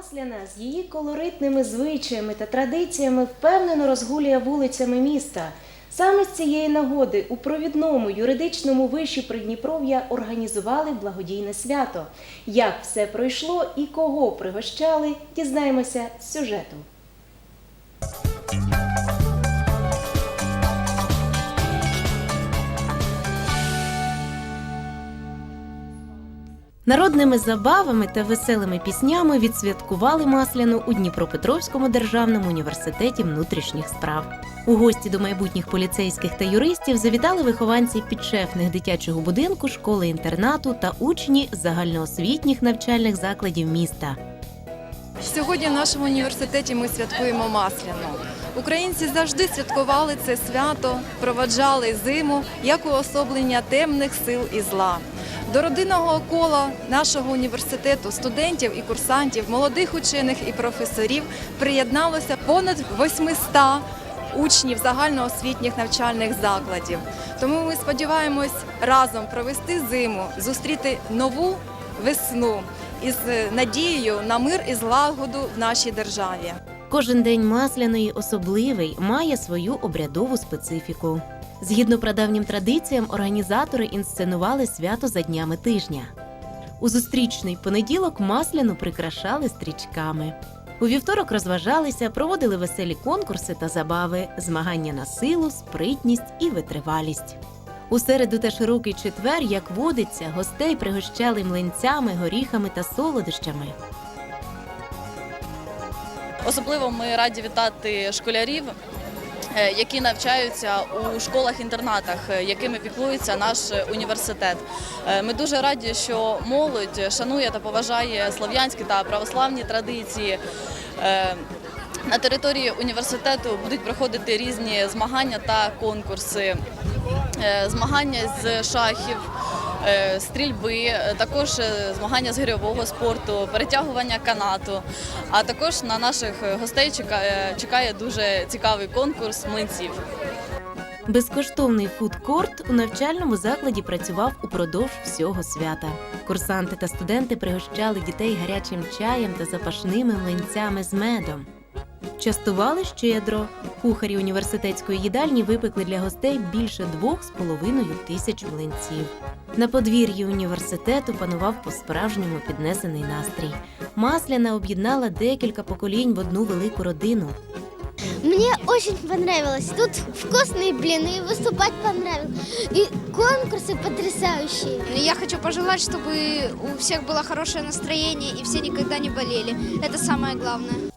Масляна з її колоритними звичаями та традиціями впевнено розгулює вулицями міста. Саме з цієї нагоди у провідному юридичному виші Придніпров'я організували благодійне свято. Як все пройшло і кого пригощали, дізнаємося з сюжету. Народними забавами та веселими піснями відсвяткували Масляну у Дніпропетровському державному університеті внутрішніх справ. У гості до майбутніх поліцейських та юристів завітали вихованці підшефних дитячого будинку, школи-інтернату та учні загальноосвітніх навчальних закладів міста. Сьогодні в нашому університеті ми святкуємо Масляну. Українці завжди святкували це свято, проваджали зиму як уособлення темних сил і зла. До родинного кола нашого університету, студентів і курсантів, молодих учених і професорів приєдналося понад 800 учнів загальноосвітніх навчальних закладів. Тому ми сподіваємось разом провести зиму, зустріти нову весну із надією на мир і злагоду в нашій державі. Кожен день масляної особливий має свою обрядову специфіку. Згідно прадавнім традиціям, організатори інсценували свято за днями тижня. У зустрічний понеділок масляну прикрашали стрічками. У вівторок розважалися, проводили веселі конкурси та забави, змагання на силу, спритність і витривалість. У середу та широкий четвер, як водиться, гостей пригощали млинцями, горіхами та солодощами. Особливо ми раді вітати школярів, які навчаються у школах-інтернатах, е, якими піклується наш університет. Е, Ми дуже раді, що молодь шанує та поважає слов'янські та православні традиції. Е, На території університету будуть проходити різні змагання та конкурси, Е, змагання з шахів, е, стрільби, е, також е, змагання з гирьового спорту, перетягування канату. А також на наших гостей чекає дуже цікавий конкурс млинців. Безкоштовний фудкорт у навчальному закладі працював упродовж всього свята. Курсанти та студенти пригощали дітей гарячим чаєм та запашними млинцями з медом. Частували щедро. Кухарі університетської їдальні випекли для гостей більше двох з половиною тисяч млинців. На подвір'ї університету панував по-справжньому піднесений настрій. Масляна об'єднала декілька поколінь в одну велику родину. Мне очень понравилось. Тут вкусные блины, выступать понравилось. И конкурсы потрясающие. Я хочу пожелать, чтобы у всех было хорошее настроение и все никогда не болели. Это самое главное.